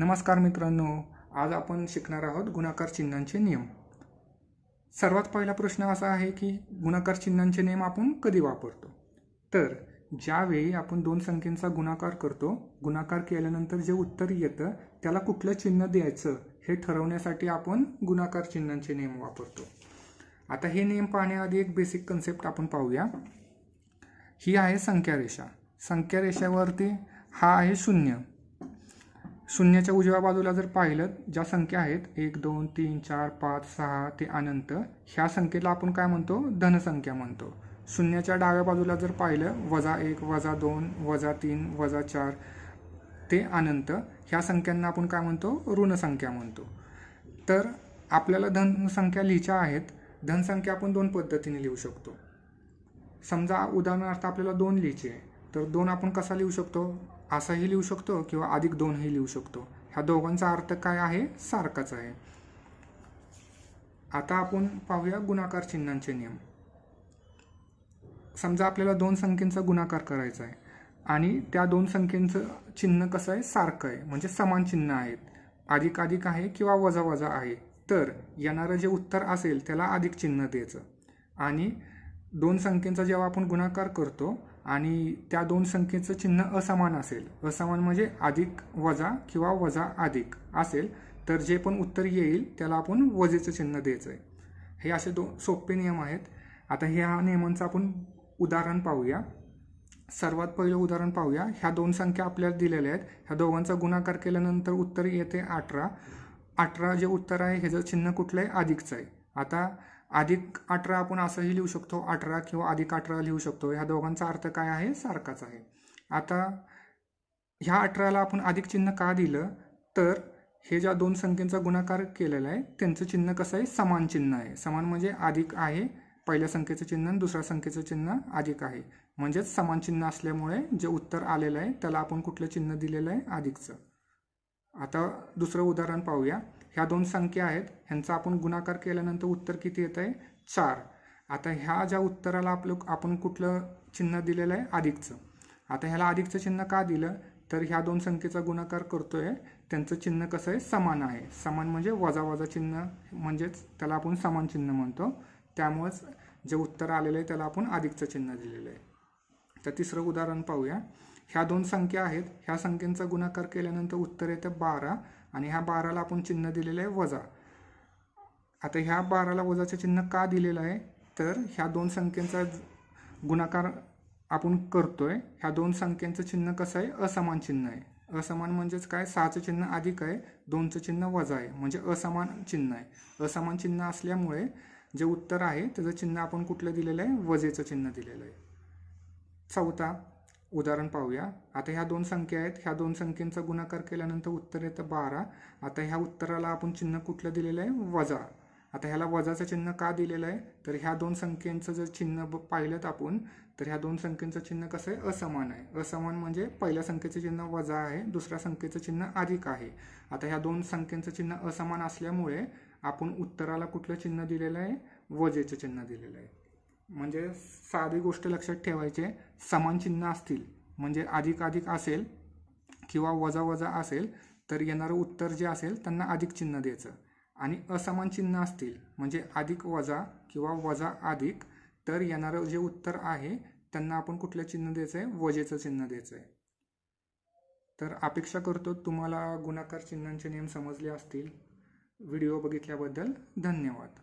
नमस्कार मित्रांनो आज आपण शिकणार आहोत गुणाकार चिन्हांचे नियम. सर्वात पहिला प्रश्न असा आहे की गुणाकार चिन्हांचे नियम आपण कधी वापरतो? तर ज्यावेळी आपण दोन संख्येचा गुणाकार करतो गुणाकार केल्यानंतर जे उत्तर येतं त्याला कुठलं चिन्ह द्यायचं हे ठरवण्यासाठी आपण गुणाकार चिन्हांचे नियम वापरतो. आता हे नियम पाहण्याआधी एक बेसिक कन्सेप्ट आपण पाहूया. ही आहे संख्या रेषा संख्या रेषावरती हा आहे शून्य. शून्याच्या उजव्या बाजूला जर पाहिलं ज्या संख्या आहेत एक दोन तीन चार पाच सहा ते अनंत ह्या संख्येला आपण काय म्हणतो? धनसंख्या म्हणतो. शून्याच्या डाव्या बाजूला जर पाहिलं वजा एक वजा दोन वजा तीन वजा चार ते अनंत ह्या संख्यांना आपण काय म्हणतो? ऋणसंख्या म्हणतो. तर आपल्याला धनसंख्या लिहायच्या आहेत. धनसंख्या आपण दोन पद्धतीने लिहू शकतो. समजा उदाहरणार्थ आपल्याला दोन लिहायचे आहे. तर दोन आपण कसा लिहू शकतो? असाही लिहू शकतो किंवा अधिक दोनही लिहू शकतो. ह्या दोघांचा अर्थ काय आहे? सारखाच आहे. आता आपण पाहूया गुणाकार चिन्हांचे नियम. समजा आपल्याला दोन संख्येचा गुणाकार करायचा आहे आणि त्या दोन संख्येचं चिन्ह कसं आहे? सारखं आहे. म्हणजे समान चिन्ह आहेत. अधिक अधिक आहे किंवा वजा वजा आहे. तर येणारं जे उत्तर असेल त्याला अधिक चिन्ह द्यायचं. आणि दोन संख्येचा जेव्हा आपण गुणाकार करतो आणि त्या दोन संख्येचं चिन्ह असमान असेल. असमान म्हणजे अधिक वजा किंवा वजा अधिक असेल तर जे पण उत्तर येईल त्याला आपण वजेचं चिन्ह द्यायचं आहे हे असे दोन सोपे नियम आहेत. आता ह्या नियमांचं आपण उदाहरण पाहूया. सर्वात पहिलं उदाहरण पाहूया. ह्या दोन संख्या आपल्याला दिलेल्या आहेत. ह्या दोघांचा गुणाकार केल्यानंतर उत्तर येते अठरा. अठरा जे उत्तर आहे ह्याचं चिन्ह कुठलं आहे अधिकचं आहे. आता अधिक अठरा आपण असंही लिहू शकतो अठरा किंवा अधिक अठरा लिहू शकतो. ह्या दोघांचा अर्थ काय आहे? सारखाच आहे. आता ह्या अठराला आपण अधिक चिन्ह का दिलं? तर हे ज्या दोन संख्येचा गुणाकार केलेला आहे त्यांचं चिन्ह कसं आहे? समान चिन्ह आहे. समान म्हणजे अधिक आहे पहिल्या संख्येचं चिन्ह आणि दुसऱ्या संख्येचं चिन्ह अधिक आहे. म्हणजेच समान चिन्ह असल्यामुळे जे उत्तर आलेलं आहे त्याला आपण कुठलं चिन्ह दिलेलं आहे? अधिकचं. आता दुसरं उदाहरण पाहूया. ह्या दोन संख्या आहेत. ह्यांचा आपण गुणाकार केल्यानंतर उत्तर किती येत आहे चार. आता ह्या ज्या उत्तराला आपलं आपण कुठलं चिन्ह दिलेलं आहे? अधिकचं आता ह्याला अधिकचं चिन्ह का दिलं? तर ह्या दोन संख्येचा गुणाकार करतो आहे त्यांचं चिन्ह कसं आहे? समान आहे. समान म्हणजे वजा वजा चिन्ह म्हणजेच त्याला आपण समान चिन्ह म्हणतो. त्यामुळेच जे उत्तर आलेलं आहे त्याला आपण अधिकचं चिन्ह दिलेलं आहे. तर तिसरं उदाहरण पाहूया. ह्या दोन संख्या आहेत. ह्या संख्येचा गुणाकार केल्यानंतर उत्तर येतं बारा. आणि ह्या बाराला आपण चिन्ह दिलेलं आहे वजा. आता ह्या बाराला वजाचं चिन्ह का दिलेलं आहे? तर ह्या दोन संख्येचा गुणाकार आपण करतो आहे ह्या दोन संख्यांचं चिन्ह कसं आहे? असमान चिन्ह आहे. असमान म्हणजेच काय? सहाचं चिन्ह अधिक आहे दोनचं चिन्ह वजा आहे. म्हणजे असमान चिन्ह आहे. असमान चिन्ह असल्यामुळे जे उत्तर आहे त्याचं चिन्ह आपण कुठलं दिलेलं आहे? वजेचं चिन्ह दिलेलं आहे. चौथा. उदाहरण पाहूया. आता ह्या दोन संख्या आहेत. ह्या दोन संख्येचा गुणाकार केल्यानंतर उत्तर येतं बारा. आता ह्या उत्तराला आपण चिन्ह कुठलं दिलेलं आहे? वजा. आता ह्याला वजाचं चिन्ह का दिलेलं आहे? तर ह्या दोन संख्येचं जर चिन्ह ब पाहिलं आपण तर ह्या दोन संख्येचं चिन्ह कसं आहे? असमान आहे. असमान म्हणजे पहिल्या संख्येचं चिन्ह वजा आहे दुसऱ्या संख्येचं चिन्ह अधिक आहे. आता ह्या दोन संख्येचं चिन्ह असमान असल्यामुळे आपण उत्तराला कुठलं चिन्ह दिलेलं आहे? वजेचं चिन्ह दिलेलं आहे. म्हणजे साधी गोष्ट लक्षात ठेवायचे समान चिन्ह असतील म्हणजे अधिक अधिक असेल किंवा वजा वजा असेल तर येणारं उत्तर जे असेल त्यांना अधिक चिन्ह द्यायचं. आणि असमान चिन्ह असतील म्हणजे अधिक वजा किंवा वजा अधिक तर येणारं जे उत्तर आहे त्यांना आपण कुठलं चिन्ह द्यायचं आहे वजेचं चिन्ह द्यायचं आहे तर अपेक्षा करतो तुम्हाला गुणाकार चिन्हांचे नियम समजले असतील. व्हिडिओ बघितल्याबद्दल धन्यवाद.